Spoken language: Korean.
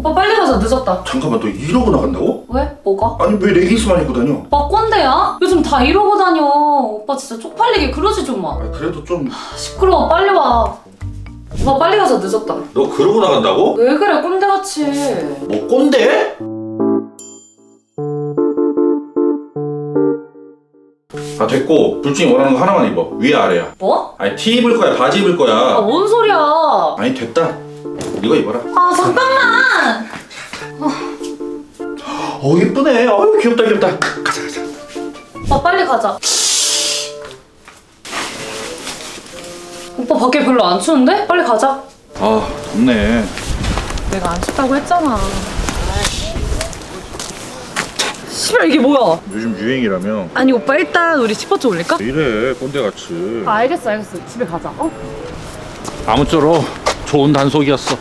오빠 빨리 가자. 늦었다. 잠깐만 너 이러고 나간다고? 왜? 뭐가? 아니 왜 레깅스만 입고 다녀? 오빠 꼰대야? 요즘 다 이러고 다녀. 오빠 진짜 쪽팔리게 그러지 좀마. 아 그래도 좀 너 시끄러워. 빨리 와. 오빠 빨리 가자. 늦었다. 그러고 나간다고? 왜 그래? 꼰대같이. 뭐 꼰대? 아 됐고 둘 중에 원하는 거 하나만 입어. 위에 아래야. 뭐? 아니 티 입을 거야. 바지 입을 아 거야. 뭔 소리야. 아니 됐다. 이거 입어라. 아 잠깐만 어 예쁘네. 어유 귀엽다 귀엽다. 가자 가자. 오빠 빨리 가자. 오빠 밖에 별로 안 추운데? 빨리 가자. 아 덥네. 내가 안 춥다고 했잖아. 씨발 이게 뭐야? 요즘 유행이라며. 아니 오빠 일단 우리 스포츠 올릴까? 이래? 꼰대같이. 아 알겠어 알겠어. 집에 가자. 어? 아무쪼록 좋은 단속이었어